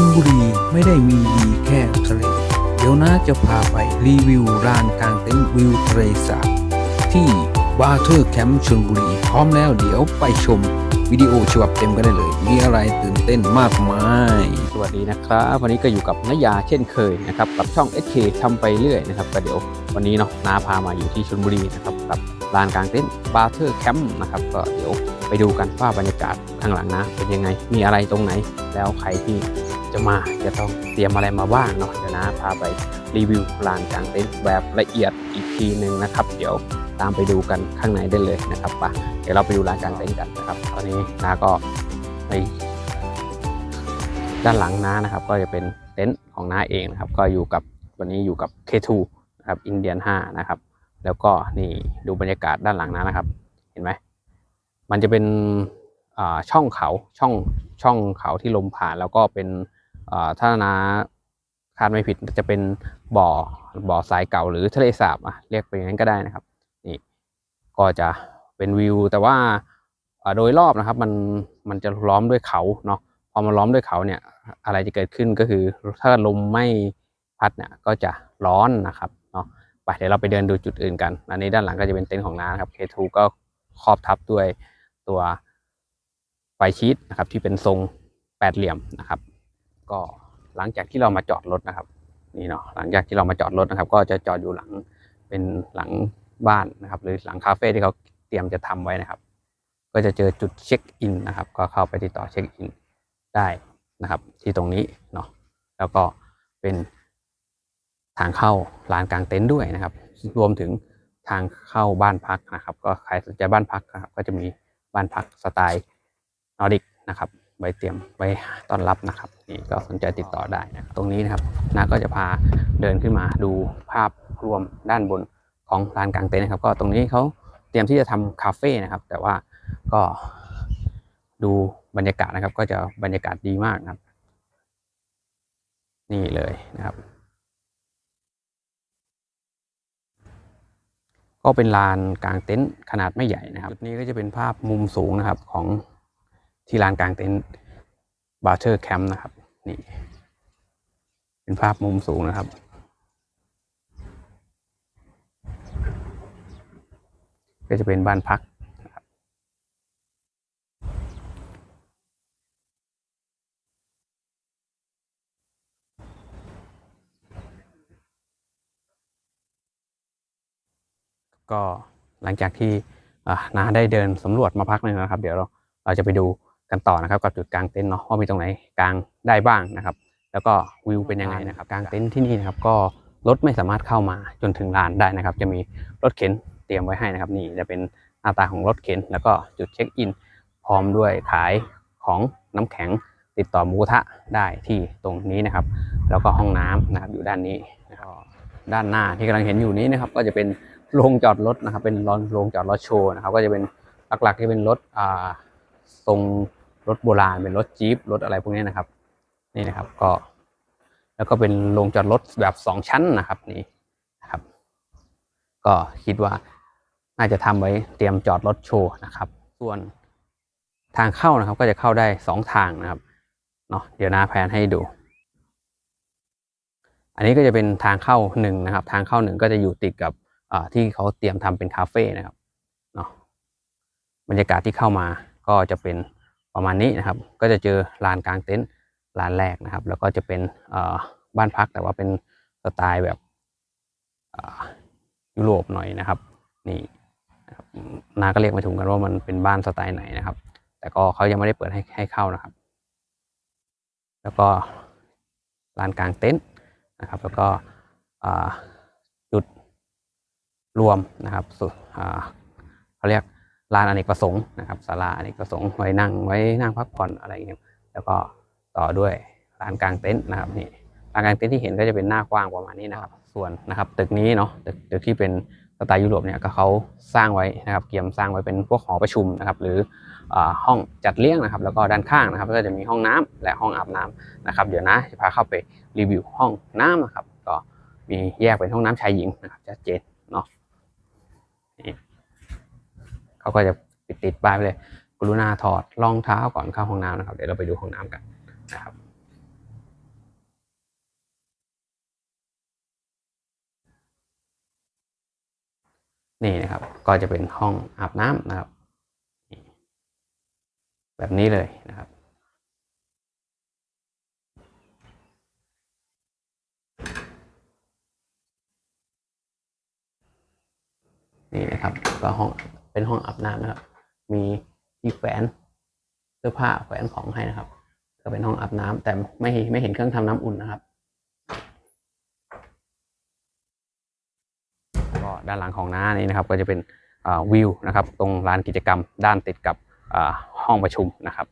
นบุรีไม่ได้มีดีแค่ทะเล เดี๋ยวน้าจะพาไปรีวิวร้านกลางเต็นท์วิวทะเลสาบที่บาเทอร์แคมป์ชนบุรี พร้อมแล้วเดี๋ยวไปชมวิดีโอฉบับเต็มกันได้เลย มีอะไรตื่นเต้นมากมาย สวัสดีนะครับ วันนี้ก็อยู่กับนยาเช่นเคยนะครับ กับช่อง SK ทำไปเรื่อยนะครับก็เดี๋ยววันนี้เนาะนาพามาอยู่ที่ชลบุรีนะครับกับลานกลางเต็นท์บาร์เทอร์แคมป์นะครับก็เดี๋ยวไปดูกันว่าบรรยากาศข้างหลังนะ เป็นยังไงมีอะไรตรงไหนแล้วใครที่ จะมาจะต้องเตรียมอะไรมาบ้างเนาะเดี๋ยวนะพาไปรีวิวลานกลางเต็นท์แบบละเอียดอีกทีหนึ่งนะครับ เดี๋ยวตามไปดูกันข้างในได้เลยนะครับไปเดี๋ยวเราไปดูลานกลางเต็นท์กันนะครับ ตอนนี้นาก็ไปด้านหลังน้านะครับ ก็จะเป็นเต็นท์ของน้าเองนะครับ ก็อยู่กับวันนี้อยู่กับ K2 นะครับอินเดียน5นะครับ แล้วก็นี่ดูบรรยากาศด้านหลังน้านะครับ เห็นไหมมันจะเป็นช่องเขาช่องช่องเขาที่ลมผ่านแล้วก็เป็น ถ้านาคาดไม่ผิดจะเป็นบ่อบ่อทรายเก่าหรือทะเลสาบอะเรียกไปอย่างนั้นก็ได้นะครับนี่ก็จะเป็นวิว แต่ว่าโดยรอบนะครับมันมันจะล้อมด้วยเขาเนาะพอมาล้อมด้วยเขาเนี่ยอะไรจะเกิดขึ้นก็คือถ้าลมไม่พัดเนี่ยก็จะร้อนนะครับเนาะไปเดี๋ยวเราไปเดินดูจุดอื่นกันอันนี้ด้านหลังก็จะเป็นเต็นท์ของน้านครับ K2 ก็ครอบทับด้วยตัวไฟชีตนะครับที่เป็นทรงแปดเหลี่ยมนะครับ ก็หลังจากที่เรามาจอดรถนะครับนี่เนาะหลังจากที่เรามาจอดรถนะครับ ก็จะจอดอยู่หลังเป็นหลังบ้านนะครับ หรือหลังคาเฟ่ที่เขาเตรียมจะทำไว้นะครับ ก็จะเจอจุดเช็คอินนะครับ ก็เข้าไปติดต่อเช็คอินได้นะครับ ที่ตรงนี้เนาะแล้วก็เป็นทางเข้าลานกลางเต็นท์ด้วยนะครับ รวมถึงทางเข้าบ้านพักนะครับ ก็ใครสนใจบ้านพักนะครับ ก็จะมีบ้านพักสไตล์นอร์ดิกนะครับ ไว้เตรียมไว้ต้อนรับนะครับ นี่ก็สนใจติดต่อได้นะครับตรงนี้นะครับนาก็จะพาเดินขึ้นมาดูภาพรวมด้านบนของลานกลางเต็นท์นะครับ ก็ตรงนี้เขาเตรียมที่จะทำคาเฟ่นะครับ แต่ว่าก็ดูบรรยากาศนะครับ ก็จะบรรยากาศดีมากนะครับ นี่เลยนะครับ ก็เป็นลานกลางเต็นท์ขนาดไม่ใหญ่นะครับจุดนี้ก็จะเป็นภาพมุมสูงนะครับของ ที่ลานกลางเต็นท์บาร์เทอร์แคมป์นะครับ นี่ เป็นภาพมุมสูงนะครับ ก็จะเป็นบ้านพักก็หลังจากที่นาได้เดินสำรวจมาพักหนึ่งนะครับ เดี๋ยวเราเราจะไปดู กันต่อนะครับกับจุดกลางเต็นท์เนาะว่ามีตรงไหนกลางได้บ้างนะครับ แล้วก็วิวเป็นยังไงนะครับกลางเต็นท์ที่นี่นะครับก็รถไม่สามารถเข้ามาจนถึงลานได้นะครับ จะมีรถเข็นเตรียมไว้ให้นะครับ นี่จะเป็นหน้าตาของรถเข็น แล้วก็จุดเช็คอิน พร้อมด้วยขายของน้ำแข็งติดต่อหมูกระทะได้ที่ตรงนี้นะครับ แล้วก็ห้องน้ำนะครับอยู่ด้านนี้แล้วก็ด้านหน้าที่กำลังเห็นอยู่นี้นะครับ ก็จะเป็นโรงจอดรถนะครับ เป็นโรงจอดรถโชว์นะครับ ก็จะเป็นหลักๆที่เป็นรถอ่าทรง รถโบราณเป็นรถจี๊ปรถอะไรพวกนี้นะครับ นี่นะครับก็ แล้วก็เป็นโรงจอดรถแบบสองชั้นนะครับนี่นะครับ ก็คิดว่าน่าจะทำไว้เตรียมจอดรถโชว์นะครับ ส่วนทางเข้านะครับ ก็จะเข้าได้สองทางนะครับเนาะเดี๋ยวหน้าแพนให้ดู อันนี้ก็จะเป็นทางเข้าหนึ่งนะครับ ทางเข้าหนึ่งก็จะอยู่ติดกับที่เขาเตรียมทำเป็นคาเฟ่นะครับเนาะบรรยากาศที่เข้ามาก็จะเป็น ประมาณนี้นะครับ ก็จะเจอลานกลางเต็นท์ลานแรกนะครับ แล้วก็จะเป็นบ้านพักแต่ว่าเป็นสไตล์แบบยุโรปหน่อยนะครับ นี่นาก็เรียกไม่ถูกกันว่ามันเป็นบ้านสไตล์ไหนนะครับ แต่ก็เขายังไม่ได้เปิดให้ให้เข้านะครับ แล้วก็ลานกลางเต็นท์นะครับ แล้วก็จุดรวมนะครับสุอ่าเขาเรียก ลานอเนกประสงค์นะครับศาลาอเนกประสงค์ไว้นั่งไว้นั่งพักผ่อนอะไรอย่างเงี้ยแล้วก็ต่อด้วยลานกลางเต็นท์นะครับนี่ลานกลางเต็นท์ที่เห็นก็จะเป็นหน้ากว้างประมาณนี้นะครับ ส่วนนะครับตึกนี้เนาะตึกตึกที่เป็นสไตล์ยุโรปเนี่ยก็เขาสร้างไว้นะครับเกียมสร้างไว้เป็นพวกหอประชุมนะครับ หรือห้องจัดเลี้ยงนะครับ แล้วก็ด้านข้างนะครับ ก็จะมีห้องน้ำและห้องอาบน้ำนะครับ เดี๋ยวนะจะพาเข้าไปรีวิวห้องน้ำนะครับ ก็มีแยกเป็นห้องน้ำชายหญิงนะครับชัดเจน ก็จะติดติดป้ายไปเลย กรุณาถอดรองเท้าก่อนเข้าห้องน้ำนะครับ เดี๋ยวเราไปดูห้องน้ำกันนะครับนี่นะครับ ก็จะเป็นห้องอาบน้ำนะครับ แบบนี้เลยนะครับ นี่นะครับก็ห้อง เป็นห้องอาบน้ำนะครับ มีที่แขวนเสื้อผ้าแขวนของให้นะครับ ก็เป็นห้องอาบน้ำแต่ไม่ไม่เห็นเครื่องทำน้ำอุ่นนะครับก็ด้านหลังของน้านี่นะครับ ก็จะเป็นวิวนะครับ ตรงลานกิจกรรมด้านติดกับห้องประชุมนะครับ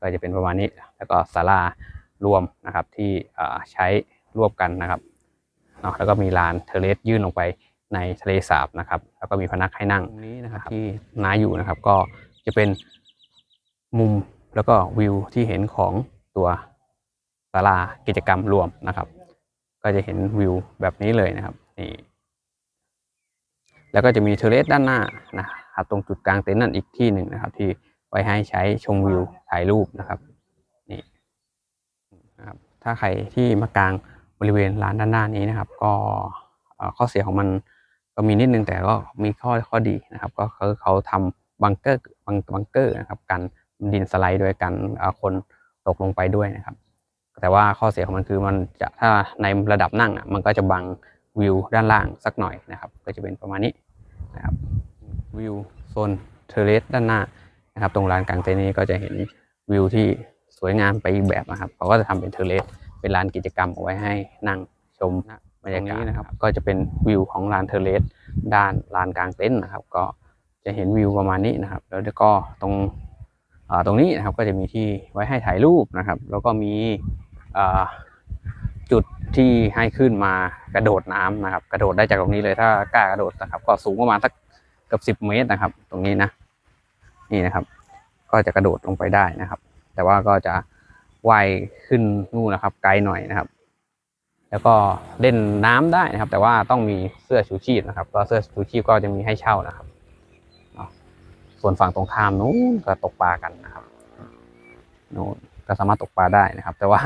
ก็จะเป็นประมาณนี้แล้วก็ศาลารวมนะครับที่ใช้ร่วมกันนะครับเนาะแล้วก็มีลานเทเลสยื่นลงไป ในทะเลสาบนะครับ แล้วก็มีพนักให้นั่งตรงนี้นะครับที่น้าอยู่นะครับ ก็จะเป็นมุมแล้วก็วิวที่เห็นของตัวศาลากิจกรรมรวมนะครับ ก็จะเห็นวิวแบบนี้เลยนะครับนี่แล้วก็จะมีเทอร์เลสด้านหน้านะครับตรงจุดกลางเต็นท์นั่นอีกที่หนึ่งนะครับ ที่ไว้ให้ใช้ชมวิวถ่ายรูปนะครับนี่นะครับ ถ้าใครที่มากางบริเวณร้านด้านหน้านี้นะครับ ก็เอ่อข้อเสียของมัน ก็มีนิดนึงแต่ก็มีข้อข้อดีนะครับ ก็คือเขาทำบังเกอร์บังบังเกอร์นะครับกันดินสไลด์ด้วยกันเอ่อคนตกลงไปด้วยนะครับ แต่ว่าข้อเสียของมันคือมันจะถ้าในระดับนั่งอะมันก็จะบังวิวด้านล่างสักหน่อยนะครับ ก็จะเป็นประมาณนี้นะครับวิวโซนเทเรสด้านหน้านะครับตรงลานกลางเต็นท์นี้ก็จะเห็นวิวที่สวยงามไปอีกแบบนะครับเขาก็จะทำเป็นเทเรสเป็นลานกิจกรรมเอาไว้ให้นั่งชม บรรยากาศนะครับ ก็จะเป็นวิวของลานเทอร์เรสด้านลานกลางเต็นท์นะครับ ก็จะเห็นวิวประมาณนี้นะครับ แล้วก็ตรงอ่าตรงนี้นะครับก็จะมีที่ไว้ให้ถ่ายรูปนะครับ แล้วก็มีอ่าจุดที่ให้ขึ้นมากระโดดน้ำนะครับ กระโดดได้จากตรงนี้เลยถ้ากล้ากระโดดนะครับ ก็สูงประมาณสักเกือบสิบเมตรนะครับ ตรงนี้นะนี่นะครับ ก็จะกระโดดลงไปได้นะครับ แต่ว่าก็จะว่ายขึ้นนู่นนะครับ ไกลหน่อยนะครับ แล้วก็เล่นน้ำได้นะครับ แต่ว่าต้องมีเสื้อชูชีพนะครับ ก็เสื้อชูชีพก็จะมีให้เช่านะครับส่วนฝั่งตรงข้ามนู้นก็ตกปลากันนะครับนู้นก็สามารถตกปลาได้นะครับ แต่ว่า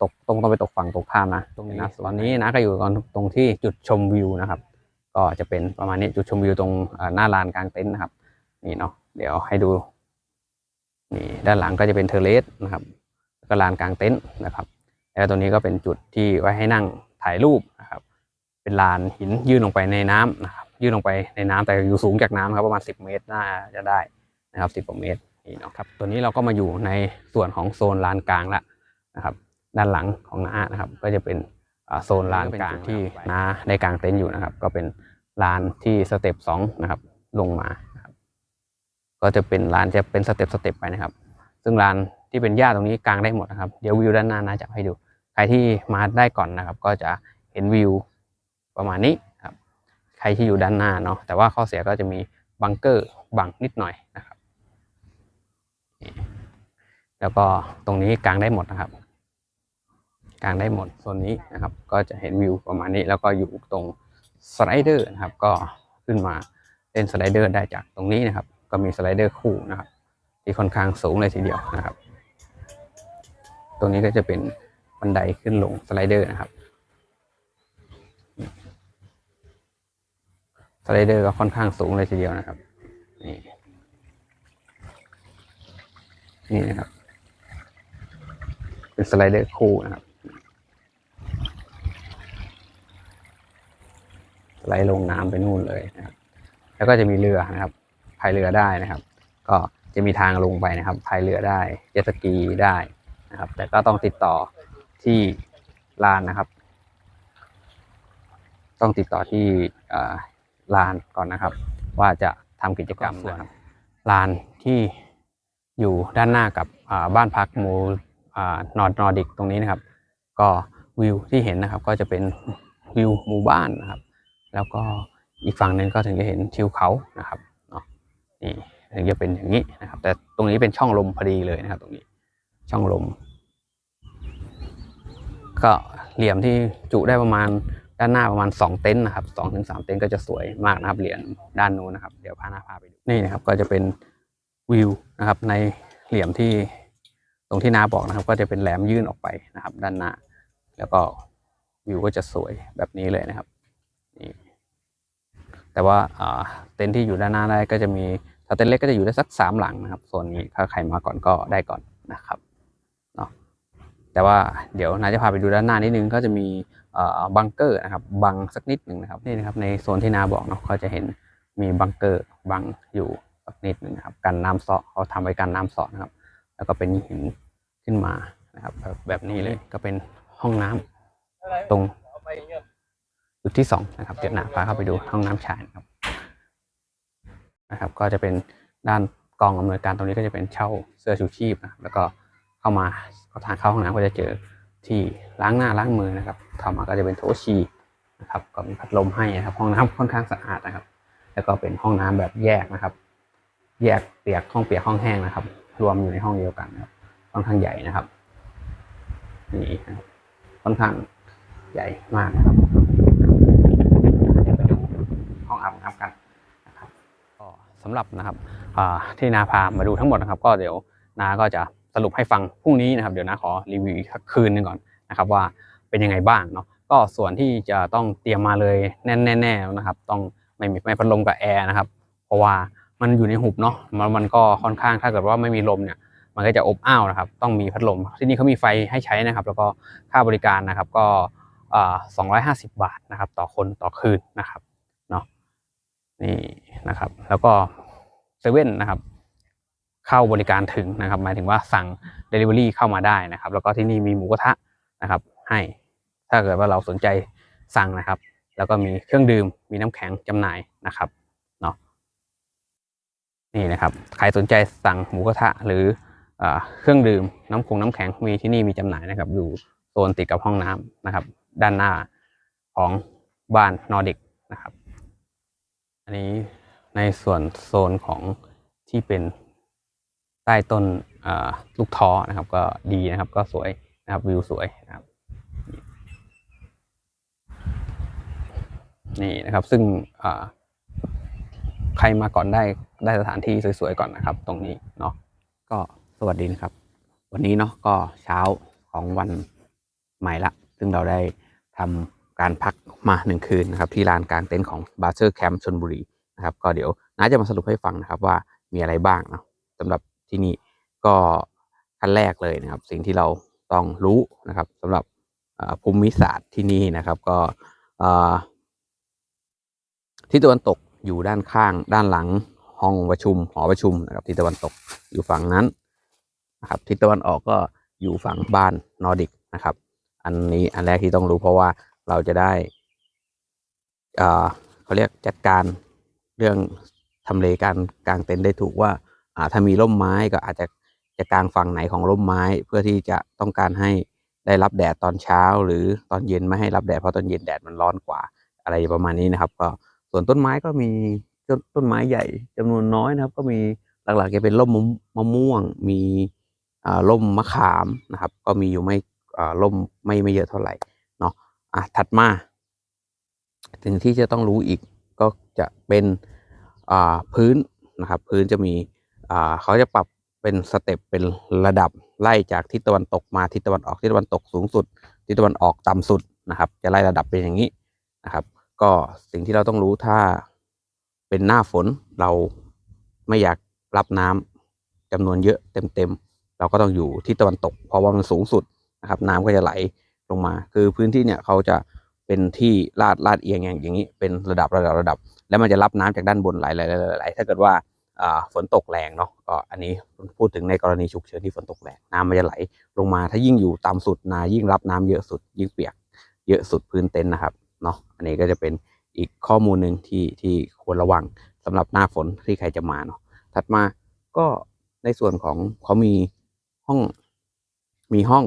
ตกตรงต้องไปตกฝั่งตรงข้ามนะตรงนี้นะตอนนี้นะก็อยู่ตรงตรงที่จุดชมวิวนะครับ ก็จะเป็นประมาณนี้จุดชมวิวตรงเอ่อหน้าลานกลางเต็นท์นะครับ นี่เนาะเดี๋ยวให้ดูนี่ด้านหลังก็จะเป็นเทอร์เลสนะครับแล้วก็ลานกลางเต็นท์นะครับ แล้วตรงนี้ก็เป็นจุดที่ไว้ให้นั่งถ่ายรูปนะครับ เป็นลานหินยื่นลงไปในน้ำนะครับ ยื่นลงไปในน้ำแต่อยู่สูงจากน้ำครับประมาณ 10 เมตรน่าจะได้นะครับ10กว่าเมตรนี่เนาะครับ ตัวนี้เราก็มาอยู่ในส่วนของโซนลานกลางละนะครับ ด้านหลังของน้านะครับ ก็จะเป็นอ่าโซนลานกลางที่น้าได้กางเต็นท์อยู่นะครับ ก็เป็นลานที่สเต็ปสองนะครับ ลงมานะครับก็จะเป็นลานจะเป็นสเต็ปสเต็ปไปนะครับ ซึ่งลานที่เป็นหญ้าตรงนี้กางได้หมดนะครับ เดี๋ยววิวด้านหน้าน้าจะให้ดู ใครที่มาได้ก่อนนะครับ ก็จะเห็นวิวประมาณนี้ครับใครที่อยู่ด้านหน้าเนาะแต่ว่าข้อเสียก็จะมีบังเกอร์บังนิดหน่อยนะครับ แล้วก็ตรงนี้กลางได้หมดนะครับกลางได้หมดโซนนี้นะครับ ก็จะเห็นวิวประมาณนี้ แล้วก็อยู่ตรงสไลเดอร์นะครับ ก็ขึ้นมาเล่นสไลเดอร์ได้จากตรงนี้นะครับ ก็มีสไลเดอร์คู่นะครับ ที่ค่อนข้างสูงเลยทีเดียวนะครับ ตรงนี้ก็จะเป็น บันไดขึ้นลงสไลเดอร์นะครับ สไลเดอร์ก็ค่อนข้างสูงเลยทีเดียวนะครับ นี่นี่นะครับ เป็นสไลเดอร์คู่นะครับ สไลด์ลงน้ำไปนู่นเลยนะครับ แล้วก็จะมีเรือนะครับพายเรือได้นะครับ ก็จะมีทางลงไปนะครับพายเรือได้เจ็ตสกีได้นะครับ แต่ก็ต้องติดต่อ ที่ลานนะครับ ต้องติดต่อที่เอ่อลานก่อนนะครับ ว่าจะทำกิจกรรมนะครับลานที่อยู่ด้านหน้ากับอ่าบ้านพักหมู่นอร์ดนอร์ดิกตรงนี้นะครับ ก็วิวที่เห็นนะครับ ก็จะเป็นวิวหมู่บ้านนะครับ แล้วก็อีกฝั่งหนึ่งก็ถึงจะเห็นทิวเขานะครับเนาะนี่ถึงจะเป็นอย่างนี้นะครับ แต่ตรงนี้เป็นช่องลมพอดีเลยนะครับ ตรงนี้ช่องลม ก็เหลี่ยมที่จุได้ประมาณด้านหน้าประมาณ 2 เต็นท์นะครับ2ถึง3เต็นท์ก็จะสวยมากนะครับเหรียญด้านนู้นนะครับเดี๋ยวพาหน้าพาไปดูนี่นะครับก็จะเป็นวิวนะครับในเหลี่ยมที่ตรงที่นาบอกนะครับ ก็จะเป็นแหลมยื่นออกไปนะครับ ด้านหน้า แล้วก็วิวก็จะสวยแบบนี้เลยนะครับนี่แต่ว่าเต็นท์ที่อยู่ด้านหน้าได้ก็จะมีถ้าเต็นท์เล็กก็จะอยู่ได้สักสามหลังนะครับส่วนนี้ถ้าใครมาก่อนก็ได้ก่อนนะครับ แต่ว่าเดี๋ยวนายจะพาไปดูด้านหน้านิดนึงก็จะมีบังเกอร์นะครับบังสักนิดหนึ่งนะครับนี่นะครับในโซนที่นาบอกเนาะก็จะเห็นมีบังเกอร์บังอยู่สักนิดหนึ่งนะครับกันน้ำเซาะเขาทำไว้กันน้ำเซาะนะครับ แล้วก็เป็นหินขึ้นมานะครับ แบบนี้เลยก็เป็นห้องน้ำตรงจุดที่สองนะครับเดี๋ยวนาพาเข้าไปดูห้องน้ำชายนะครับนะครับ ก็จะเป็นด้านกองอำนวยการตรงนี้ก็จะเป็นเช่าเสื้อชูชีพนะแล้วก็ เข้ามาก็ทางเข้าห้องน้ำก็จะเจอที่ล้างหน้าล้างมือนะครับเข้ามาก็จะเป็นโถชีนะครับก็มีพัดลมให้นะครับ ห้องน้ำค่อนข้างสะอาดนะครับ แล้วก็เป็นห้องน้ำแบบแยกนะครับ แยกเปียกห้องเปียกห้องแห้งนะครับ รวมอยู่ในห้องเดียวกันนะครับค่อนข้างใหญ่นะครับนี่นะครับค่อนข้างใหญ่มากนะครับเดี๋ยวไปดูห้องอาบน้ำกันนะครับก็สำหรับนะครับที่นาพามาดูทั้งหมดนะครับ ก็เดี๋ยวนาก็จะ สรุปให้ฟังพรุ่งนี้นะครับเดี๋ยวนาขอรีวิวอีกคืนหนึงก่อนนะครับว่าเป็นยังไงบ้างเนาะก็ส่วนที่จะต้องเตรียมมาเลยแน่ๆๆนะครับ ต้องไม่มีไม่พัดลมกับแอร์นะครับ เพราะว่ามันอยู่ในหุบเนาะมันมันก็ค่อนข้างถ้าเกิดว่าไม่มีลมเนี่ยมันก็จะอบอ้าวนะครับ ต้องมีพัดลม ที่นี่เขามีไฟให้ใช้นะครับ แล้วก็ค่าบริการนะครับก็สองร้อยห้าสิบบาทนะครับ ต่อคนต่อคืนนะครับเนาะนี่นะครับ แล้วก็เซเว่นนะครับ เข้าบริการถึงนะครับ หมายถึงว่าสั่ง Delivery เข้ามาได้นะครับ แล้วก็ที่นี่มีหมูกระทะนะครับ ให้ถ้าเกิดว่าเราสนใจสั่งนะครับ แล้วก็มีเครื่องดื่มมีน้ำแข็งจำหน่ายนะครับเนาะนี่นะครับ ใครสนใจสั่งหมูกระทะหรือเอ่อเครื่องดื่มน้ำคงน้ำแข็งมีที่นี่มีจำหน่ายนะครับ อยู่โซนติดกับห้องน้ำนะครับ ด้านหน้าของบ้านนอร์ดิกนะครับ อันนี้ในส่วนโซนของที่เป็น ใต้ต้นลูกท้อนะครับ ก็ดีนะครับ ก็สวยนะครับวิวสวยนะครับนี่นะครับ ซึ่งใครมาก่อนได้ได้สถานที่สวยๆก่อนนะครับ ตรงนี้เนาะก็สวัสดีนะครับ วันนี้เนาะก็เช้าของวันใหม่ละ ซึ่งเราได้ทำการพักมาหนึ่งคืนนะครับ ที่ลานกลางเต็นท์ของบาร์เซอร์แคมป์ชนบุรีนะครับ ก็เดี๋ยวน้าจะมาสรุปให้ฟังนะครับว่ามีอะไรบ้างเนาะสำหรับ ที่นี่ก็ขั้นแรกเลยนะครับ สิ่งที่เราต้องรู้นะครับสำหรับภูมิศาสตร์ที่นี่นะครับ ก็เอ่อทิศตะวันตกอยู่ด้านข้างด้านหลังห้องประชุมหอประชุมนะครับทิศตะวันตกอยู่ฝั่งนั้นนะครับทิศตะวันออกก็อยู่ฝั่งบ้านนอร์ดิกนะครับ อันนี้อันแรกที่ต้องรู้เพราะว่าเราจะได้เขาเรียกจัดการเรื่องทำเลการกางเต็นท์ได้ถูกว่า ถ้ามีร่มไม้ก็อาจจะจะกางฝั่งไหนของร่มไม้เพื่อที่จะต้องการให้ได้รับแดดตอนเช้า หรือตอนเย็นไม่ให้รับแดดเพราะตอนเย็นแดดมันร้อนกว่าอะไรประมาณนี้นะครับ ก็ส่วนต้นไม้ก็มีต้นต้นไม้ใหญ่จำนวนน้อยนะครับ ก็มีหลักๆจะเป็นร่มมะม่วง มีอ่าร่มมะขามนะครับ ก็มีอยู่ไม่อ่าร่มไม่ไม่เยอะเท่าไหร่เนาะอะถัดมา ถึงที่จะต้องรู้อีกก็จะเป็นอ่าพื้นนะครับ พื้นจะมี เขาจะปรับเป็นสเต็ปเป็นระดับไล่จากทิศตะวันตกมาทิศตะวันออกทิศตะวันตกสูงสุดทิศตะวันออกต่ำสุดนะครับ จะไล่ระดับเป็นอย่างนี้นะครับ ก็สิ่งที่เราต้องรู้ถ้าเป็นหน้าฝนเราไม่อยากรับน้ำจำนวนเยอะเต็มๆเราก็ต้องอยู่ที่ตะวันตก เพราะว่ามันสูงสุดนะครับ น้ำก็จะไหลลงมา คือพื้นที่เนี่ยเขาจะเป็นที่ลาดลาดเอียงอย่างอย่างนี้เป็นระดับระดับระดับ แล้วมันจะรับน้ำจากด้านบนไหลไหลไหลไหลถ้าเกิดว่า ฝนตกแรงเนาะก็อันนี้พูดถึงในกรณีฉุกเฉินที่ฝนตกแรงน้ำมันจะไหลลงมาถ้ายิ่งอยู่ต่ำสุดนายิ่งรับน้ำเยอะสุด ยิ่งเปียกเยอะสุดพื้นเต็นท์นะครับเนาะอันนี้ก็จะเป็นอีกข้อมูลหนึ่งที่ที่ควรระวังสำหรับหน้าฝนที่ใครจะมาเนาะถัดมาก็ในส่วนของเขามีห้องมีห้อง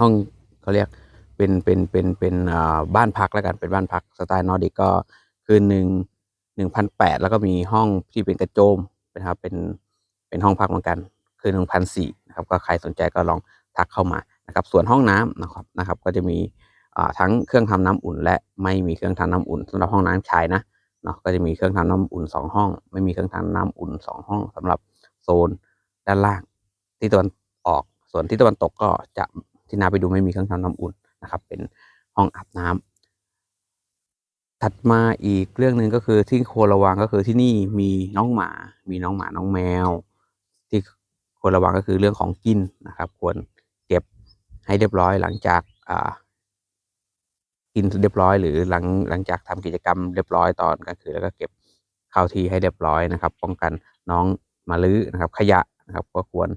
ห้องเขาเรียกเป็นเป็นเป็นเป็นบ้านพักแล้วกันเป็นบ้านพักสไตล์นอร์ดิกก็คืนหนึ่ง หนึ่งพันแปดแล้วก็มีห้องที่เป็นกระโจมนะครับเป็นเป็นห้องพักเหมือนกันคือหนึ่งพันสี่นะครับก็ใครสนใจก็ลองทักเข้ามานะครับส่วนห้องน้ำนะครับนะครับก็จะมีทั้งเครื่องทำน้ำอุ่น และไม่มีเครื่องทำน้ำอุ่นสำหรับห้องน้ำชายนะเนาะก็จะมีเครื่องทำน้ำอุ่นสองห้อง ไม่มีเครื่องทำน้ำอุ่นสองห้องสำหรับโซนด้านล่างที่ตะวันออกส่วนที่ตะวันตกก็จะที่นาไปดูไม่มีเครื่องทำน้ำอุ่นนะครับเป็นห้องอาบน้ ถัดมาอีกเรื่องหนึ่งก็คือที่ควรระวังก็คือที่นี่มีน้องหมา มีน้องหมาน้องแมว ที่ควรระวังก็คือเรื่องของกินนะครับ ควรเก็บให้เรียบร้อยหลังจากอ่ากินเรียบร้อย หรือหลังหลังจากทำกิจกรรมเรียบร้อยตอนกลางคืนแล้วก็เก็บเข้าที่ให้เรียบร้อยนะครับ ป้องกันน้องมาลื้อนะครับ ขยะนะครับ ก็ควร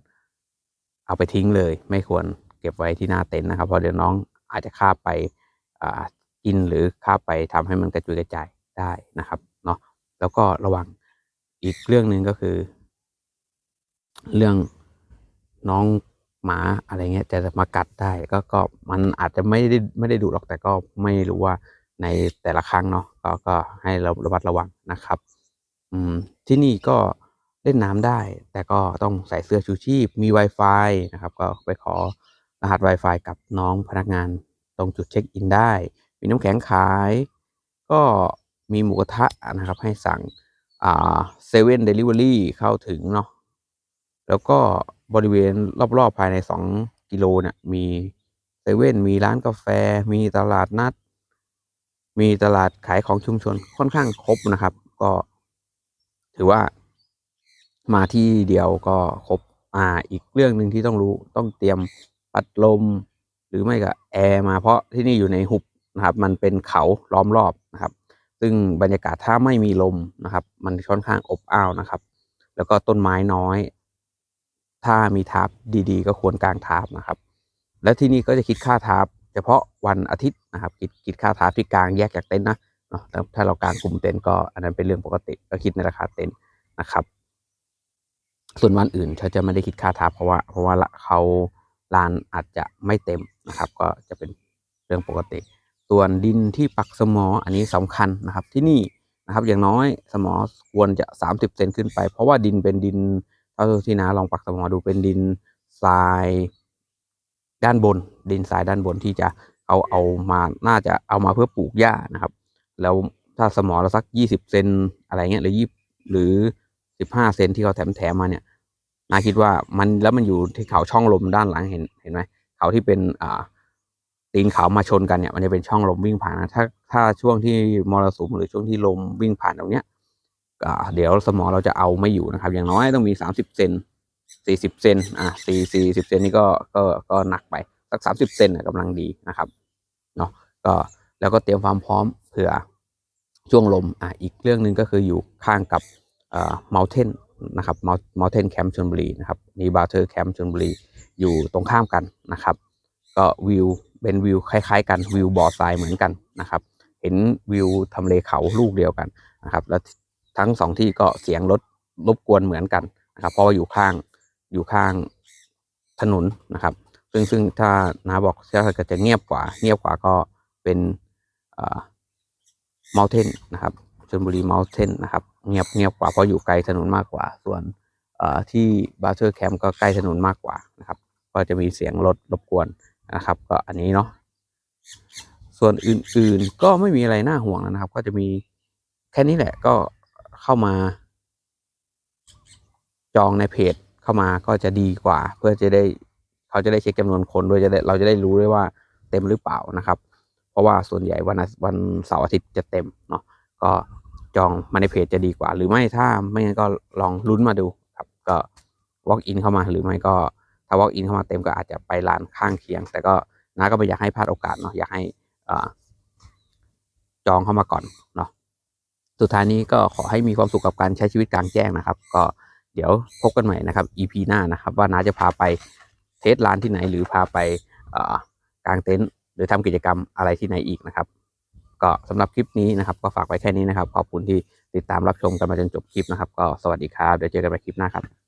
เอาไปทิ้งเลย ไม่ควรเก็บไว้ที่หน้าเต็นท์นะครับเพราะเดี๋ยวน้องอาจจะคาบไปอ่า กินหรือคาบไปทำให้มันกระจุยกระจายได้นะครับเนาะแล้วก็ระวังอีกเรื่องหนึ่งก็คือ เรื่องน้องหมาอะไรเงี้ยจะมากัดได้ก็ก็มันอาจจะไม่ได้ไม่ได้ดุหรอกแต่ก็ไม่รู้ว่าในแต่ละครั้งเนาะก็ก็ให้เราระมัดระวังนะครับ อืมที่นี่ก็เล่นน้ำได้ แต่ก็ต้องใส่เสื้อชูชีพมี Wi-Fi นะครับ ก็ไปขอรหัส Wi-Fi กับน้องพนักงานตรงจุดเช็คอินได้ มีน้ำแข็งขาย ก็มีหมูกระทะนะครับ ให้สั่งอ่าเซเว่นเดลิเวอรี่เข้าถึงเนาะแล้วก็บริเวณรอบๆภายใน 2 กิโลเนี่ยมีเซเว่นมีร้านกาแฟ มีตลาดนัด มีตลาดขายของชุมชนค่อนข้างครบนะครับ ก็ ถือว่ามาที่เดียวก็ครบอ่าอีกเรื่องหนึ่งที่ต้องรู้ต้องเตรียมพัดลม หรือไม่ก็แอร์มาเพราะที่นี่อยู่ในหุบ นะครับ มันเป็นเขาล้อมรอบนะครับ ซึ่งบรรยากาศถ้าไม่มีลมนะครับ มันค่อนข้างอบอ้าวนะครับ แล้วก็ต้นไม้น้อย ถ้ามีทาร์ปดีๆ ก็ควรกางทาร์ปนะครับ และที่นี่ก็จะคิดค่าทาร์ปเฉพาะวันอาทิตย์นะครับ คิดคิดค่าทาร์ปที่กลางแยกจากเต็นท์นะถ้าเรากางกลุ่มเต็นท์ก็อันนั้นเป็นเรื่องปกติก็คิดในราคาเต็นท์นะครับส่วนวันอื่นเขาจะไม่ได้คิดค่าทาร์ปเพราะว่าเพราะว่าเขาลานอาจจะไม่เต็มนะครับ ก็จะเป็นเรื่องปกติ ส่วนดินที่ปักสมออันนี้สำคัญนะครับที่นี่นะครับอย่างน้อยสมอควรจะ 30 เซนขึ้นไป เพราะว่าดินเป็นดินเท่าที่นะลองปักสมอดูเป็นดินทรายด้านบน ดินทรายด้านบนที่จะเอาเอามาน่าจะเอามาเพื่อปลูกหญ้านะครับ แล้วถ้าสมอเราสัก 20 เซนอะไรเงี้ยหรือยี่หรือ 15 เซนที่เขาแถมแถมมาเนี่ยนาคิดว่ามันแล้วมันอยู่ที่เขาช่องลมด้านหลังเห็นเห็นไหมเขาที่เป็นอ่า ตีนเขามาชนกันเนี่ยมันจะเป็นช่องลมวิ่งผ่านนะถ้าถ้าช่วงที่มรสุมหรือช่วงที่ลมวิ่งผ่านตรงเนี้ยเดี๋ยวสมองเราจะเอาไม่อยู่นะครับ อย่างน้อยต้องมีสามสิบเซนสี่สิบเซนอะสี่สี่สิบเซนนี่ก็ก็ก็หนักไปสักสามสิบเซนกำลังดีนะครับเนาะก็แล้วก็เตรียมความพร้อมเผื่อช่วงลมอะอีกเรื่องหนึ่งก็คืออยู่ข้างกับเอ่อ mountain นะครับ mountain camp ชลบุรีนะครับนี่บาร์เทอร์แคมป์ชลบุรีอยู่ตรงข้ามกันนะครับ ก็วิว เป็นวิวคล้าย ๆ กันวิวบ่อทรายเหมือนกันนะครับ เห็นวิวทำเลเขาลูกเดียวกันนะครับ แล้วทั้งสองที่ก็เสียงรถรบกวนเหมือนกันนะครับ เพราะว่าอยู่ข้างอยู่ข้างถนนนะครับ ซึ่งซึ่งถ้านาบอกถ้าเกิดจะเงียบกว่า เงียบกว่าก็เป็นเอ่อ mountain นะครับชลบุรี mountain นะครับเงียบเงียบกว่าเพราะอยู่ไกลถนนมากกว่า ส่วนเอ่อที่บาเทอร์แคมป์ก็ใกล้ถนนมากกว่านะครับ ก็จะมีเสียงรถรบกวน นะครับ ก็อันนี้เนาะส่วนอื่นๆก็ไม่มีอะไรน่าห่วงแล้วนะครับ ก็จะมีแค่นี้แหละก็เข้ามา จองในเพจเข้ามาก็จะดีกว่า เพื่อจะได้เขาจะได้เช็คจำนวนคนด้วยจะได้เราจะได้รู้ด้วยว่าเต็มหรือเปล่านะครับ เพราะว่าส่วนใหญ่วันวันเสาร์อาทิตย์จะเต็มเนาะก็จองมาในเพจจะดีกว่า หรือไม่ถ้าไม่งั้นก็ลองลุ้นมาดูครับก็ walk in เข้ามาหรือไม่ก็ ถ้า walk in เข้ามาเต็มก็อาจจะไปร้านข้างเคียง แต่ก็น้าก็ไม่อยากให้พลาดโอกาสเนาะอยากให้อ่จองเข้ามาก่อนเนาะสุดท้ายนี้ก็ขอให้มีความสุขกับการใช้ชีวิตกลางแจ้งนะครับ ก็เดี๋ยวพบกันใหม่นะครับ EP หน้านะครับ ว่าน้าจะพาไปเทสร้านที่ไหน หรือพาไปเอ่อกางเต็นท์หรือทำกิจกรรมอะไรที่ไหนอีกนะครับ ก็สำหรับคลิปนี้นะครับ ก็ฝากไว้แค่นี้นะครับ ขอบคุณที่ติดตามรับชมกันมาจนจบคลิปนะครับ ก็สวัสดีครับเดี๋ยวเจอกันใหม่คลิปหน้าครับ